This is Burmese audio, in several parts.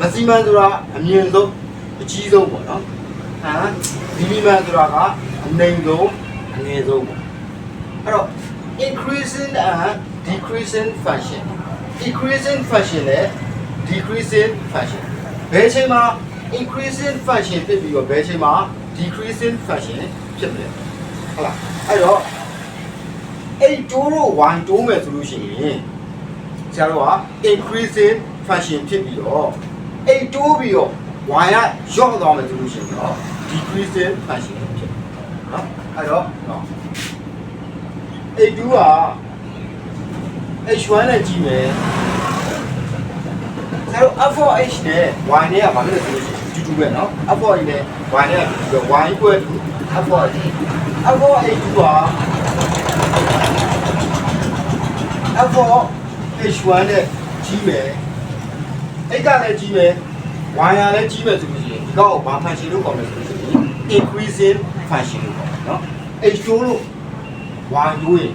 maximum ဆိုတာအမြင့်ဆုံးအကြီးဆုံးပေါ့နော်ဟမ် minimum ဆိုတာကအနိမ့်ဆုံးအငယ်ဆုံးပေါ့အဲ့တော့ increasing and decreasing function increasing function နဲ့ decreasing function ဘယ်အချိန်မှာ increasing function ဖြစ်ပြီးတော့ဘယ်အချိန်မှာ decreasing function ဖြစ်မလဲဟုတ်လားအဲ့တော့အဲ့တိုးတော့1တိုးမယ်ဆိုလို့ရှိရင်ဆရာတို့က increasing function ဖြစ်ပြီးတော့ အိတ်တိုးပြီးတော့ဝိုင်ရရော့သွားမယ်ဆိုလို့ရှိရင်တော့ decreasing function ဖြစ်နော်အဲ့တော့နော်အိတ်တူးက H1 နဲ့ကြီးမယ်ဆရာတို့ F4H နဲ့ Y နဲ့ကဘာလို့လဲဆိုလို့ရှိရင်တူတူပဲနော် F4H နဲ့ Y နဲ့ကတူတူ Y equal to F4H F4H က F4H1 နဲ့ကြီးမယ် အိတ်ကလည်းကြီးမယ်ဝိုင်ယာလည်းကြီးမယ်ဆိုလို့ရှိရင်ဒီကောက်ကိုဘာ function လို့ခေါ်မလဲဆိုလို့ရှိရင် increasing function လို့ခေါ်တယ်နော် h2 လို့ဝိုင်ရိုးရင်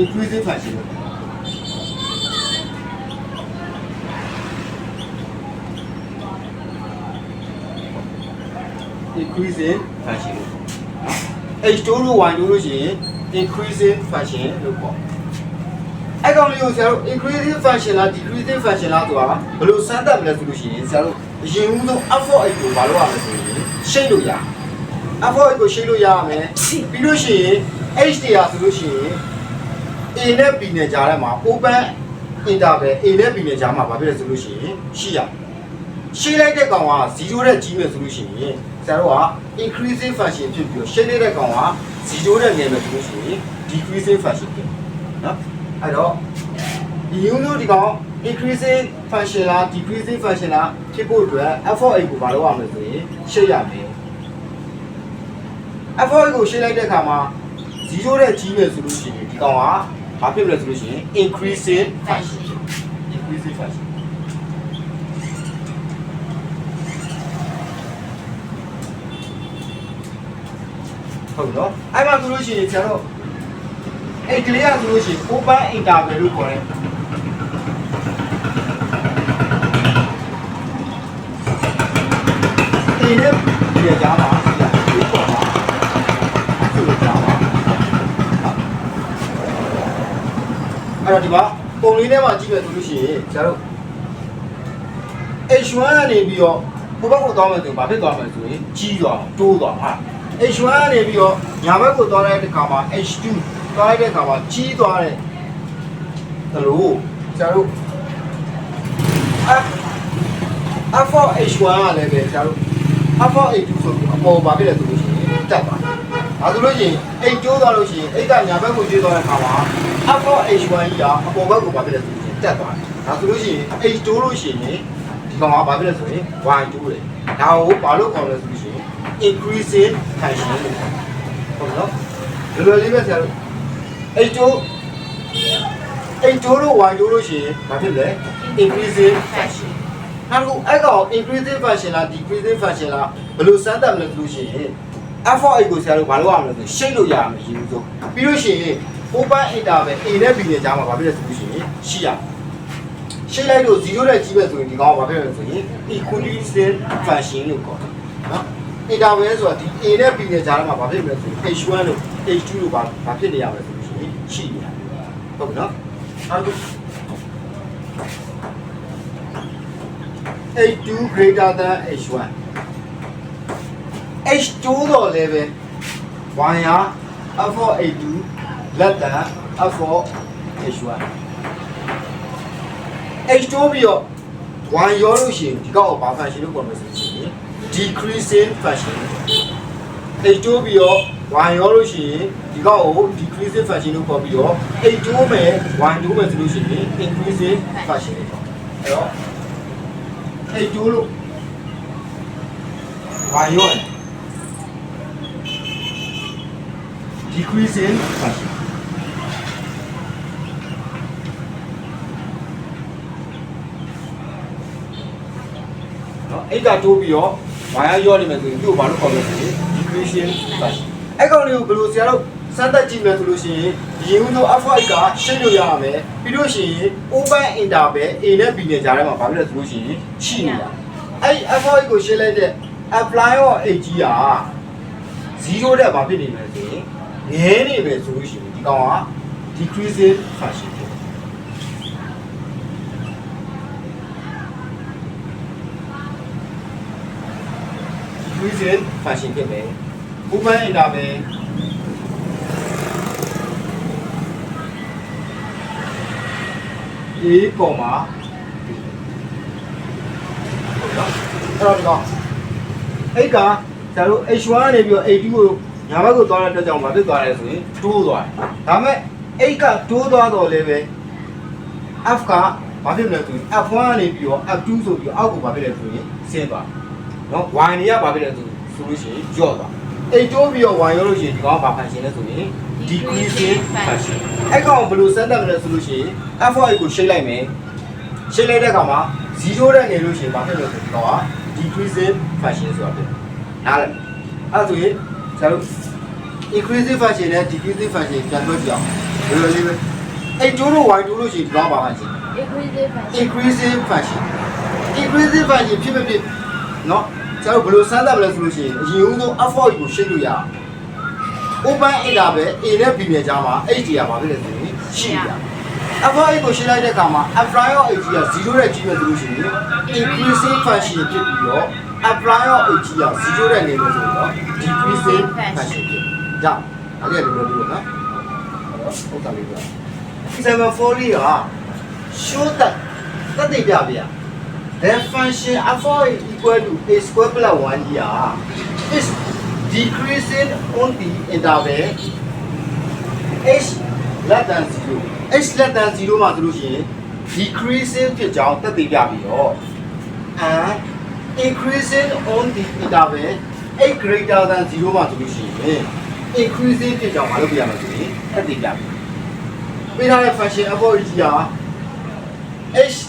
increasing function လို့ဒီ quiz ဖန်ရှင်လို့ H2 လို့ Y2 လို့ရှိရင် increasing function လို့ခေါ်တယ်အဲ့ကောင်လေးကိုဆရာတို့ increasing function လား decreasing function လားဆိုတာဘယ်လိုစမ်းသပ်မလဲဆိုလို့ရှိရင်ဆရာတို့အရင်ဦးဆုံး F4H ကိုမလုပ်ရမယ်ဆိုရင်ရှိတ်လို့ရ F4H ကိုရှိတ်လို့ရရမယ်ပြီးလို့ရှိရင် H တရားဆိုလို့ရှိရင် A နဲ့ B နဲ့ကြားထဲမှာ open interval A နဲ့ B နဲ့ကြားမှာဘာဖြစ်လဲဆိုလို့ရှိရင်ရှိရရှိလိုက်တဲ့ကောင်က0နဲ့ကြီးမယ်ဆိုလို့ရှိရင်ဆရာတို့က increasing function ဖြစ်ပြီးတော့ရှိလိုက်တဲ့ကောင်က 0နဲ့ငယ်မယ်ဆိုလို့ရှိရင် decreasing function ဖြစ်နော်အဲ့တော့ဒီ unit ဒီကောင် increasing function လား decreasing function လားဖြစ်ဖို့အတွက် f4a ကိုဘာလုပ်ရမလဲဆိုရင်ရှင်းရမယ် f4a ကိုရှင်းလိုက်တဲ့အခါမှာ0နဲ့ကြီးမယ်ဆိုလို့ရှိရင်ဒီကောင်ကဘာဖြစ်မလဲဆိုလို့ရှိရင် increasing function ဖြစ် increasing function ဟုတ်နော်အဲ့မှာဆိုလို့ရှိရင်ကျွန်တော်အဲ့ကလေးကဆိုလို့ရှိရင် open interval လို့ခေါ်တယ်ဒီနဲ့ဒီကြားမှာဒီပေါ်မှာဒီလိုကြားမှာအဲ့တော့ဒီမှာပုံလေးထဲမှာကြည့်မယ်ဆိုလို့ရှိရင်ကျွန်တော် H1 ကနေပြီးတော့ဘုဘက်ကိုတောင်းမယ်ဆိုရင်ဘာဖြစ်သွားမလဲဆိုရင်ကြီးသွားတိုးသွားဟာ H1 ကနေပြီးတော့ညာဘက်ကိုတောင်းလိုက်တဲ့အခါမှာ H2 တောင်းလိုက်တဲ့အခါမှာကြီးသွားတဲ့သလိုကျွန်တော်တို့ F F4 H1 ကလည်းပဲကျွန်တော်တို့ F4 H2 ဆိုပြီးအပေါ်ပါပြည့်တယ်ဆိုလို့ရှိရင်တက်သွားတယ်။ဒါဆိုလို့ရှိရင်အိတ်ကျိုးသွားလို့ရှိရင်အိတ်ကညာဘက်ကိုကျိုးသွားတဲ့အခါမှာ F4 H1 ကြီးကအပေါ်ဘက်ကိုပါပြည့်တယ်ဆိုလို့ရှိရင်တက်သွားတယ်။ဒါဆိုလို့ရှိရင် H2 လို့ရှိရင်ဒီကောင်ကဘာဖြစ်လဲဆိုရင် Y2 တယ်။ဒါကိုဘာလို့ခေါ်လဲဆို လို့ရှိရင် increasing tension လို့ခေါ်တယ်။ဟုတ်နော်။ဒီလိုလေးပဲဆရာတို့ H2 H2 လို့ Y2 လို့ရှိရင်ဘာဖြစ်လဲ increasing tension နောက်တစ်ခုအဲ့ကောင် increasing function လား decreasing function လားဘယ်လိုစမ်းသပ်မလဲဆိုလို့ရှိရင် F4A ကိုဆရာတို့ဘာလုပ်ရမလဲဆိုရှိတ်လို့ရမယ်ရေဦးဆုံးပြီးလို့ရှိရင် open interval A နဲ့ B နဲ့ကြားမှာဘာဖြစ်လဲဆိုလို့ရှိရင်ရှိရရှိလိုက်လို့0နဲ့ကြီးပဲဆိုရင်ဒီကောင်ကဘာဖြစ်လဲဆိုရင် equalizing function လို့ခေါ်တယ်နော် interval ဆိုတာဒီ A နဲ့ B နဲ့ကြားထဲမှာဘာဖြစ်လဲဆိုရင် H1 လို့ H2 လို့ဘာဘာဖြစ်နေရမလဲဆိုလို့ရှိရင်ရှိရတယ်ဟုတ်ပြီနော်နောက်တစ်ခု H2 greater than H1 H2 တော့လည်းပဲ y ရ F4 H2 လက်တန် F4 H1 H2 ပြီးတော့ y ရောလို့ရှိရင်ဒီကောက်ကိုဘာ function လို့ခေါ်မလဲဆိုရင် decreasing function H2 ပြီးတော့ y ရောလို့ရှိရင်ဒီကောက်ကို decreasing function လို့ခေါ်ပြီးတော့ H2 မယ် y2 မယ်ဆိုလို့ရှိရင် increasing function လို့ခေါ်အဲ့တော့ H2 လို့ y ရော decreasing function နော်အဲ့ကတိုးပြီးတော့ y ရောနေမယ်ဆိုရင်သူ့ကိုဘာလို့ခေါ်လဲဆိုရင် decreasing function အဲ့ကောင်လေးကိုဘယ်လိုဆရာတို့စမ်းသပ်ကြည့်မယ်ဆိုလို့ရှိရင်ဒီရင်ဦးဆုံး F5 ကရှင်းလို့ရရမယ်ပြီးလို့ရှိရင် open interval A နဲ့ B နဲ့ကြားထဲမှာဘာဖြစ်လဲဆိုလို့ရှိရင်ရှိနေတာအဲ့ဒီ F5 ကိုရှင်းလိုက်တဲ့ apply or A ကြီးက0တဲ့ဘာဖြစ်နေမလဲဆိုရင်ငဲနေပဲဆိုလို့ရှိရင်ဒီကောင်က decreasing function ဖြစ်တယ် decreasing function ဖြစ်မယ် open interval A, ကောမာဟုတ်တော့အဲ့တော့ဒီကောင်အဲ့ကကျတို့ H1 ကနေပြီးတော့ A2 ကိုညာဘက်ကိုသွားတဲ့အတွက်ကြောင့်မဖြစ်သွားတယ်ဆိုရင်တိုးသွားတယ်ဒါပေမဲ့ A ကတိုးသွားတော့လည်းပဲ F ကဘာဖြစ်မလဲဆိုရင် F1 ကနေပြီးတော့ F2 ဆိုပြီးတော့အောက်ကိုဘာဖြစ်လဲဆိုရင်ဆင်းသွား နော် Y နေရဘာဖြစ်လဲဆိုဆိုလို့ရှိရင်ကြော့သွား A တိုးပြီးတော့ Y ရောလို့ရှိရင်ဒီကောင်ကဘာဖန်ရှင်လဲဆိုရင် decreasing function အဲ့ကောင်ဘယ်လိုစမ်းသပ်မလဲဆိုလို့ရှိရင် F4 ကိုရှင်းလိုက်မယ်ရှင်းလိုက်တဲ့အခါမှာ0တဲ့ငယ်လို့ရှိရင်ဘာဖြစ်လဲဆိုတော့ decreasing function ဆိုတာဖြစ်နားလည်အဲ့ဒါဆိုရင်ကျတော့ increasing function နဲ့ decreasing function ပြန်တွဲပြအောင်ဘယ်လိုလဲပဲအဲ့တိုးလို့ y တိုးလို့ရှိရင်ဒီကောင်ဘာမှရှိ increasing function increasing function ဖြစ်ဖြစ်ဖြစ် နော်ကျွန်တော်ဘယ်လိုစမ်းသပ်မလဲဆိုလို့ရှိရင်အရင်ဦးဆုံး effort ကိုရှိလို့ရအောင် open A လာပဲ A နဲ့ B နဲ့ကြားမှာ H ကြီးကဘာဖြစ်လဲဆိုရင်ရှိရ effort ကိုရှိလိုက်တဲ့အခါမှာ apply or H က0နဲ့ကြီးမယ်ဆိုလို့ရှိရင် increasing function ဖြစ်ပြီးတော့ apply or H က0နဲ့နေလို့ဆိုတော့ decreasing function ဖြစ်ကြ။ဒါလေးကဒီလိုပြောနော်။ဟုတ်တာလေးပြော။74လေးက show that တက်တည်ပြပြ။ the function f(y) equal to a square plus 1 here is decreasing on the interval h less than 0 h less than 0မှာဆိုလို့ရှိရင် decreasing ဖြစ်ကြောင်းတက်တည်ပြပြီးတော့ and increasing on the interval h greater than 0မှာဆိုလို့ရှိရင် increasing ဖြစ်ကြောင်းမလုပ်ပြရမှာဆိုရင်တက်တည်ပြပြီပေးထားတဲ့ function f(y) ကြီးက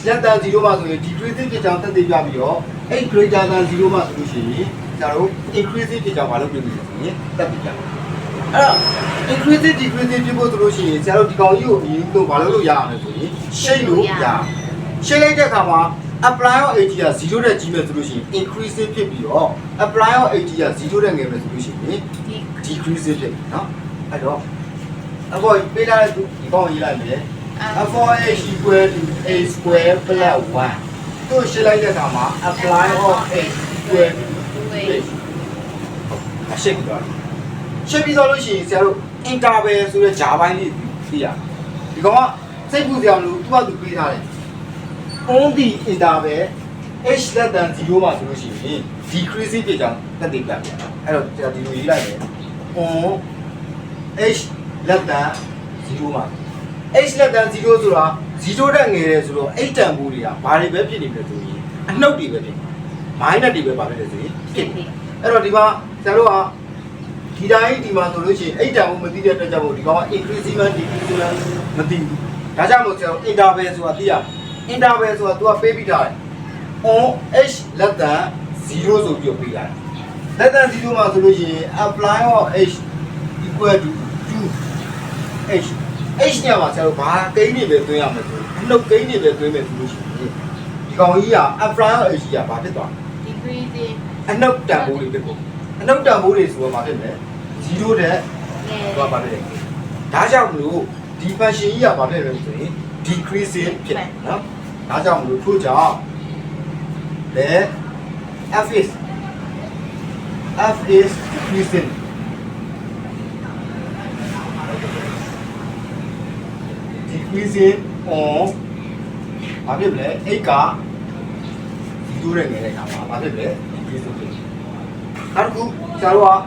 h less than 0မှာဆိုရင် decreasing ဖြစ်ကြောင်းတက်တည်ပြပြီးတော့ h greater than 0မှာဆိုလို့ရှိရင်ကျတော့ increasing ဖြစ်ကြောင်းမလုပ်ပြပြီဆိုရင်တက်တည်ပြပြီအဲ့တော့ increasing decreasing ဖြစ်ဖို့ဆိုလို့ရှိရင်ဆရာတို့ဒီကောင်ကြီးကိုအရင်ဆုံးမလုပ်လို့ရအောင်ဆိုရင်ရှိတ်လို့ရအောင်ရှိတ်လိုက်တဲ့အခါမှာ apply of ag က0တဲ့ကြီးမဲ့ဆိုလို့ရှိရင် increasing ဖြစ်ပြီးတော့ apply of ag က0တဲ့ငယ်မဲ့ဆိုလို့ရှိရင် decreasing ဖြစ်ပြီနော်အဲ့တော့အခုပေးထားတဲ့ဒီကောင်ရေးလိုက်မယ် f4h equal to a square plus 1တို့ရှင်းလိုက်တဲ့အခါမှာ apply of h equal to အရှိပြီတော့ရှင်းပြီးတော့လို့ရှိရင်ဆရာတို့ interval ဆိုတဲ့ဂျာပိုင်းလေးသိရဒီကောင်ကစိတ်ပူစရာမလိုသူ့ဘာသူပေးထားတယ် on the interval h less than 0မှာဆိုလို့ရှိရင် decreasing ဖြစ်ကြောင်းသက်သေပြပြအဲ့တော့ကျွန်တော်ဒီလိုရေးလိုက်မယ် on h less than 0မှာ h less than 0ဆိုတာ0တက်ငယ်တယ်ဆိုတော့8တန်ဘူးတွေကဘာတွေပဲဖြစ်နေပြီလဲဆိုရင်အနှုတ်တွေပဲဖြစ်နေ minus တွေပဲပါဖြစ်တယ်ဆိုရင်ဖြစ်နေအဲ့တော့ဒီမှာဆရာတို့ကဒီတိုင်းဒီမှာဆိုလို့ရှိရင်8တန်ဘူးမသိတဲ့အတွက်ကြောင့်မို့ဒီကောင်က increasing decreasing မသိဘူးဒါကြောင့်မို့ဆရာတို့ interval ဆိုတာသိရ interval ဆိုတာ तू ကပေးပြီးထားတယ် on h less than 0ဆိုပြီးတော့ပေးရတယ် less than 0မှာဆိုလို့ရှိရင် apply of h equal to 2 h h ညမှာဆရာတို့ဘာကိန်းနေပဲသွင်းရမယ်ဆိုအနှုတ်ကိန်းနေပဲသွင်းမယ်ဆိုလို့ရှိရင်ဒီကောင်ကြီးက apply of h ကဘာဖြစ်သွားလဲအနှုတ်တန်ဖိုးတွေဖြစ်ကုန်အနှုတ်တန်ဖိုးတွေဆိုတော့ဘာဖြစ်လဲ0တဲ့ဘာပါလဲဒါကြောင့်မလို့ဒီ function ကြီးကဘာဖြစ်လဲဆိုရင် decreasing ဖြစ်တယ်နော်ဒါကြောင့်မလို့ထို့ကြောင့် the f is f is decreasing decreasing on ဘာဖြစ်လဲအိတ်ကဒီတိုးရငယ်တဲ့အခါမှာဘာဖြစ်လဲ decreasing ဖြစ်တယ်နောက်တစ်ခုကျတော့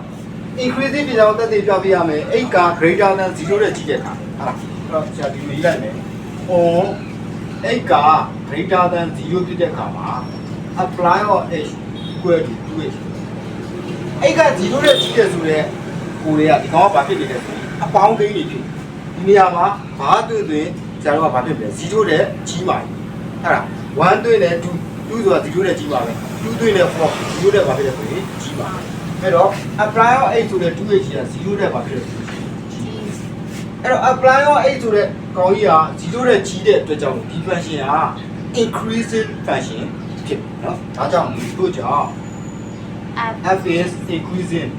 increasing ဖြစ်အောင်တက်တည်ပြပြရမယ်အိတ်က greater than 0တဲ့ကြီးတဲ့အခါဟာအဲ့တော့ဆရာဒီလိုရေးလိုက်မယ် on အိတ်က greater than 0ဖြစ်တဲ့အခါမှာ apply of h equal to 2h အိတ်က0တဲ့ကြီးတဲ့ဆိုတဲ့ကိုတွေကဒီကောင်ကဘာဖြစ်နေလဲဆိုရင်အပေါင်းကိန်းတွေဖြစ်ဒီ နေရာမှာဘာတွေ့သွင်းဆရာတို့ကဘာဖြစ်လဲ0တဲ့ကြီးပါအဲ့ဒါ1တွေ့နဲ့2 2ဆိုတာ0တဲ့ကြီးပါပဲ2တွေ့နဲ့4 0တဲ့ဘာဖြစ်လဲဆိုရင်ကြီးပါအဲ့တော့ apply of h ဆိုတဲ့ 2h က0တဲ့ဘာဖြစ်လဲဆိုရင်ကြီးအဲ့တော့ apply ရော8ဆိုတဲ့ကောင်ကြီးဟာ0တဲ့ကြီးတဲ့အတွက်ကြောင့်ဒီ function ဟာ increasing function ဖြစ်တယ်နော်ဒါကြောင့်တို့ကြောင့် F f is increasing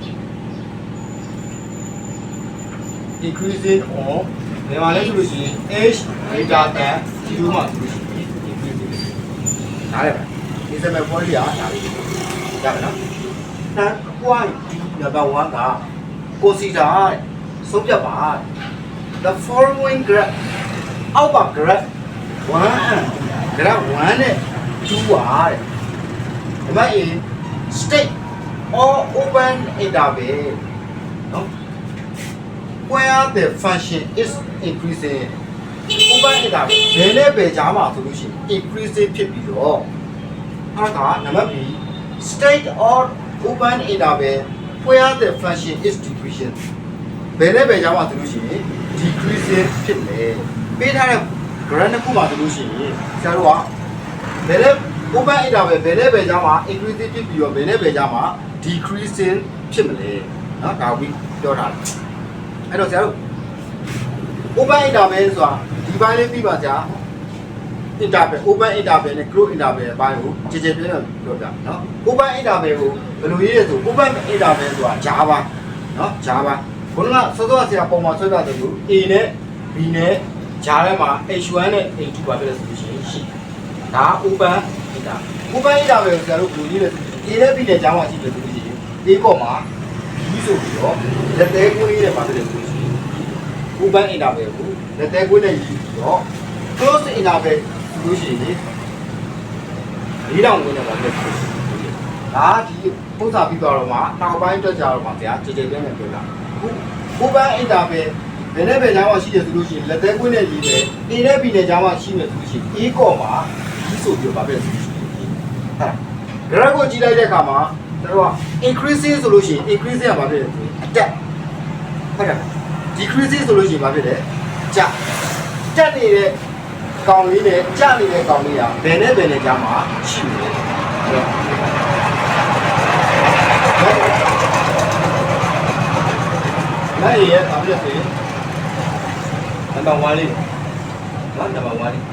increasing on မြန်မာလဲဆိုလို့ရှိရင် h greater than 0မှာဆိုလို့ရှိရင် increasing နားလည်ပါဒီစမဲ့ point ကြီးอ่ะဒါလေးရမယ်နော် and point number 1က consider ဆုံးဖြတ်ပါ the following graph အောက်က graph 1 graph 1နဲ့2ပါတဲ့ဒီမှာ in state or open interval နော် where the function is increasing open interval ဘယ်နဲ့ဘယ်ကြားမှာဆိုလို့ရှိရင် increasing ဖြစ်ပြီးတော့အဲ့ဒါကနံပါတ် B state or open interval where the function is decreasing ဘယ်နဲ့ဘယ်ကြားမှာဆိုလို့ရှိရင် decreasing ဖြစ်တယ်ပေးထားတဲ့ graph တစ်ခုမှာဆိုလို့ရှိရင်ဆရာတို့ကဘယ်နဲ့ open interval ဘယ်နဲ့ဘယ်ကြားမှာ increasing ဖြစ်ပြီးတော့ဘယ်နဲ့ဘယ်ကြားမှာ decreasing ဖြစ်မလဲเนาะဒါကိုပြောထားတယ် အဲ့တော့ဆရာတို့ open interval ဆိုတာဒီဘိုင်းလေးပြီးပါဆရာ interval open interval နဲ့ close interval အပိုင်းကိုကြည်ကြည်ပြည့်ပြည့်ပြောပြနော် open interval ကိုဘယ်လိုရေးလဲဆို open interval ဆိုတာ java နော် java ခုနကစောစောဆရာပုံမှန်ဆွဲတာတူ a နဲ့ b နဲ့ java ထဲမှာ h1 နဲ့ h2 ပါပြည့်လို့ဆိုရှင်ရှိဒါ open interval open interval ကိုဆရာတို့ဘယ်လိုရေးလဲဆို a နဲ့ b နဲ့ java ရှိတယ်ဆိုလို့ရှိရင် a ပေါ်မှာ ဆိုပြီးတော့လက်သေးကွင်းရေးနဲ့ပါပြည့်လို့ဆိုလို့ရှိရင် open interval ကိုလက်သေးကွင်းနဲ့ရေးပြီးတော့ close interval လို့ရှိရင်လေးတောင်ဝင်နေမှာဖြစ်တယ်။ဒါဒီပုံစံပြီးတော့မှနောက်ပိုင်းအတွက်ကြတော့မှဗျာကြည်ကြည်ပြင်းပြင်းပြောတာ။အခု open interval ဘယ်နဲ့ဘယ်ကြားမှာရှိတယ်ဆိုလို့ရှိရင်လက်သေးကွင်းနဲ့ရေးတယ်။ A နဲ့ B နဲ့ကြားမှာရှိမယ်ဆိုလို့ရှိရင် A ကောမှာဒီဆိုပြီးတော့ဗာပဲဆိုလို့ရှိရင်အဲ့ဒါ graph ကိုကြည့်လိုက်တဲ့အခါမှာ တို့က increasing ဆိုလို့ရှိရင် increasing ကဘာဖြစ်လဲဆိုရင်အတက်ဟုတ်ကဲ့ decreasing ဆိုလို့ရှိရင်ဘာဖြစ်လဲကျတက်နေတဲ့ကောင်လေးနဲ့ကျနေတဲ့ကောင်လေးကဘယ်နဲ့ဘယ်နဲ့ကြားမှာရှိနေလဲအဲ့တော့နိုင်ရဲ့ဘာဖြစ်လဲဆိုရင်နံပါတ်1လေးနော်နံပါတ်1လေး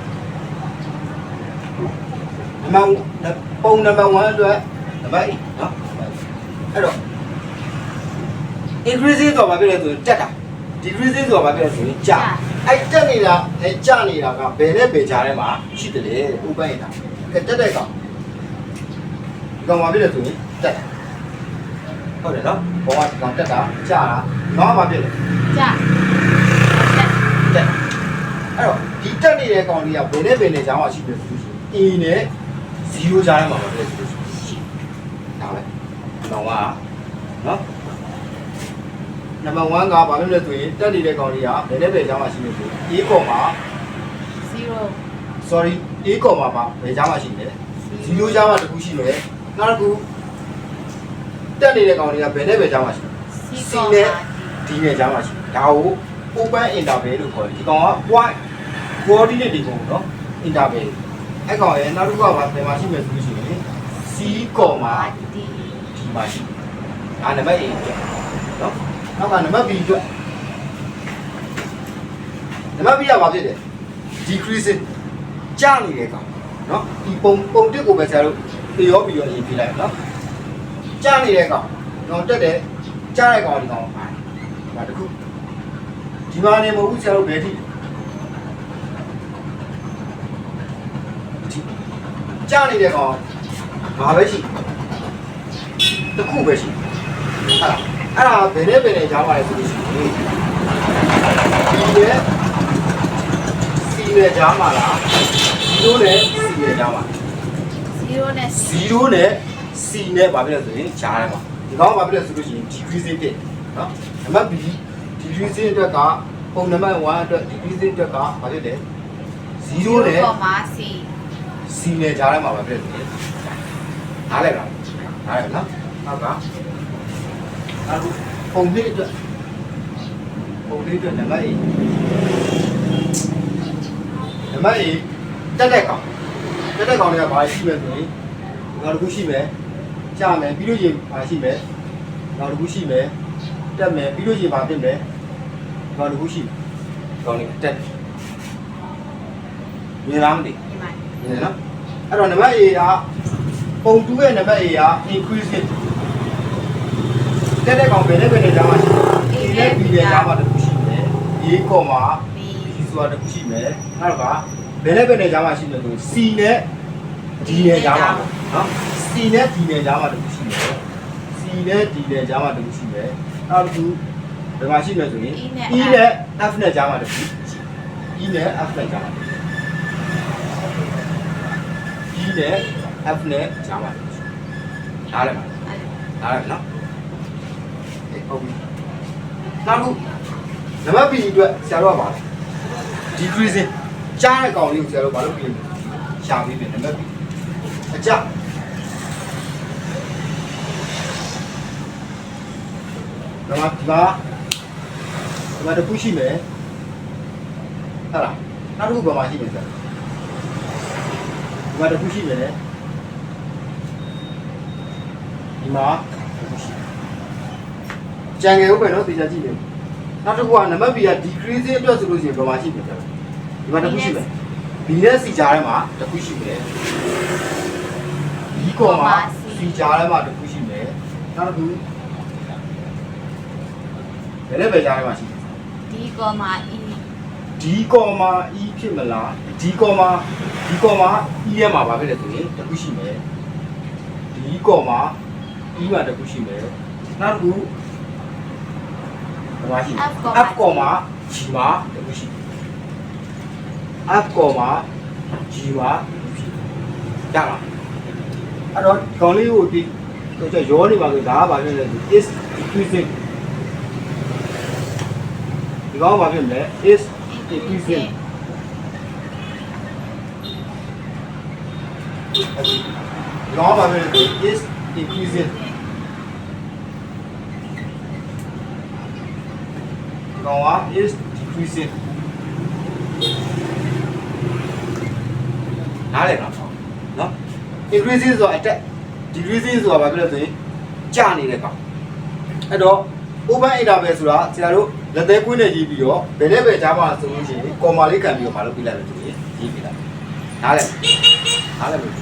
နံပါတ်ပုံနံပါတ်1အတွက်နံပါတ်1နော် အဲ့တော့ increasing ဆိုတာဘာဖြစ်လဲဆိုရင်တက်တာ decreasing ဆိုတာဘာဖြစ်လဲဆိုရင်ကျအဲ့တက်နေတာနဲ့ကျနေတာကဘယ်နဲ့ဘယ်ကြားထဲမှာရှိတယ်လေဥပ္ပိုင်းတာကဲတက်တဲ့ကောင်ဒီကောင်ဘာဖြစ်လဲဆိုရင်တက်တာဟုတ်တယ်နော်ဘောကဒီကောင်တက်တာကျတာတော့ဘာဖြစ်လဲကြတက်အဲ့တော့ဒီတက်နေတဲ့ကောင်လေးကဘယ်နဲ့ဘယ်နဲ့ကြားမှာရှိတယ်ဆိုလို့ရှိရင် A နဲ့0ကြားထဲမှာဘာဖြစ်လဲဆိုလို့ရှိရင်ဒါပဲ တော့ကနော်နံပါတ်1ကဘာလို့လဲဆိုရင်တက်နေတဲ့ကောင်လေးကဘယ်နဲ့ဘယ်ကြားမှာရှိနေဆို A ကောမှာ0 sorry A ကောမှာပါဘယ်ကြားမှာရှိနေလဲ0ကြားမှာတစ်ခုရှိမယ်နောက်တစ်ခုတက်နေတဲ့ကောင်လေးကဘယ်နဲ့ဘယ်ကြားမှာရှိလဲ C နဲ့ D နဲ့ကြားမှာရှိတယ်ဒါကို open interval လို့ခေါ်တယ်ဒီကောင်က point coordinate တွေပေါ့နော် interval အဲ့ကောင်ရဲ့နောက်တစ်ခုကဘာဘယ်မှာရှိမယ်ဆိုလို့ရှိရင် C ကောမှာ D D မှာရှိတယ်ဒါနံပါတ် A အတွက်နော်နောက်ကနံပါတ် B အတွက်နံပါတ် B ကဘာဖြစ်လဲ decreasing ကျနေတဲ့ကောင်နော်ဒီပုံပုံတစ်ကိုပဲဆရာတို့ပေရောပြီးရောရေးပြလိုက်နော်ကျနေတဲ့ကောင်တော့တက်တယ်ကျတဲ့ကောင်ဒီကောင်ပါတယ်ဒါတခုဒီမှာနေမဟုတ်ဘူးဆရာတို့ဘယ်ထိဒီကျနေတဲ့ကောင်ဘာပဲရှိ တခုပဲရှိအဲ့ဒါအဲ့ဒါဘယ်နဲ့ဘယ်နဲ့ကြားပါလဲဆိုလို့ရှိရင်ဒီရဲ့စီနဲ့ကြားမှာလား0နဲ့စီနဲ့ကြားမှာ0နဲ့0နဲ့ C နဲ့ဘာဖြစ်လဲဆိုရင်ကြားထဲမှာဒီကောင်ကဘာဖြစ်လဲဆိုလို့ရှိရင် decreasing ဖြစ်နော်နံပါတ် B decreasing အတွက်ကပုံနံပါတ်1အတွက် decreasing အတွက်ကဘာဖြစ်လဲ0နဲ့ C C နဲ့ကြားထဲမှာဘာဖြစ်လဲဆိုရင်နားလဲလားနားလဲနော် နောက်ကအခုပုံလေးအတွက်ပုံလေးအတွက်နံပါတ် A နံပါတ် A တက်တဲ့ကောင်တက်တဲ့ကောင်တွေကဘာရှိမလဲဆိုရင်နောက်တစ်ခုရှိမယ်ကြာမယ်ပြီးလို့ရှိရင်ဘာရှိမယ်နောက်တစ်ခုရှိမယ်တက်မယ်ပြီးလို့ရှိရင်ဘာဖြစ်မလဲနောက်တစ်ခုရှိမယ်ကောင်းလေးတက်မြင်လားမသိညီမမြင်တယ်နော်အဲ့တော့နံပါတ် A ကပုံတူးရဲ့နံပါတ် A က increasing တက်တဲ့ကောင်ပဲနဲ့ပဲနဲ့ကြားမှာရှိတယ် A နဲ့ B နဲ့ကြားမှာတစ်ခုရှိတယ် A, B ဆိုတာတစ်ခုရှိမယ်နောက်ကဘယ်နဲ့ပဲနဲ့ကြားမှာရှိတယ်ဆို C နဲ့ D နဲ့ကြားမှာနော် C နဲ့ D နဲ့ကြားမှာတစ်ခုရှိမယ် C နဲ့ D နဲ့ကြားမှာတစ်ခုရှိမယ်နောက်တစ်ခုဒီမှာရှိမယ်ဆိုရင် E နဲ့ F နဲ့ကြားမှာတစ်ခုရှိ E နဲ့ F နဲ့ကြားမှာတစ်ခု E နဲ့ F နဲ့ကြားမှာတစ်ခုရှိနားလည်မှာနားလည်နော်အေး ဟုတ်ပြီနောက်တစ်ခုနံပါတ် B အတွက်ဆရာတို့ကပါလဲ decreasing ကြားတဲ့ကောင်လေးကိုဆရာတို့ဘာလို့ပြင်ရှာပြီးပြင်နံပါတ် B အကြနံပါတ်ဒီမှာဒီမှာတစ်ခုရှိမယ်ဟုတ်လားနောက်တစ်ခုဘာမှရှိမယ်ဆရာဒီမှာတစ်ခုရှိမယ်ဒီမှာတစ်ခုရှိ ကြံငယ်ဥပ္ပယ်နော်သေချာကြည့်မယ်နောက်တစ်ခုကနံပါတ် B က decreasing အတွက်ဆိုလို့ရှိရင်ဘာမှရှိမယ်ဆရာဒီမှာတစ်ခုရှိမယ် B နဲ့ C ကြားထဲမှာတစ်ခုရှိမယ် B ကောမှာ C ကြားထဲမှာတစ်ခုရှိမယ်နောက်တစ်ခုဘယ်နဲ့ပဲကြားထဲမှာရှိတယ်ဒီကောမာ E D ကောမှာ E ဖြစ်မလား D ကောမှာ D ကောမှာ E ရဲ့မှာဘာဖြစ်လဲဆိုရင်တစ်ခုရှိမယ် D ကောမှာ E မှာတစ်ခုရှိမယ်နောက်တစ်ခု ဘာရှိလဲ F ကောမှာ G မှာတစ်ခုရှိတယ် F ကောမှာ G မှာရလားအဲ့တော့ဒီကောင်လေးကိုဒီတော့ကျရောနေပါဆိုဒါကဘာဖြစ်လဲဆို is decreasing ဒီကောင်ကဘာဖြစ်မလဲ is decreasing ဒီကောင်ကဘာဖြစ်လဲဆို is decreasing ဒီကောင်က is decreasing နားလည်လားနော် increasing ဆိုတာ attack decreasing ဆိုတာဘာဖြစ်လဲဆိုရင်ကျနေတဲ့ကောင်အဲ့တော့ open interval ဆိုတာဆရာတို့လက်သေးကွင်းနဲ့ရေးပြီးတော့ဘယ်နဲ့ပဲကြားမှာဆိုလို့ရှိရင် comma လေးခံပြီးတော့မလုပ်ပြလိုက်လို့ဆိုရင်ရေးပြလိုက်နားလည်နားလည်လို့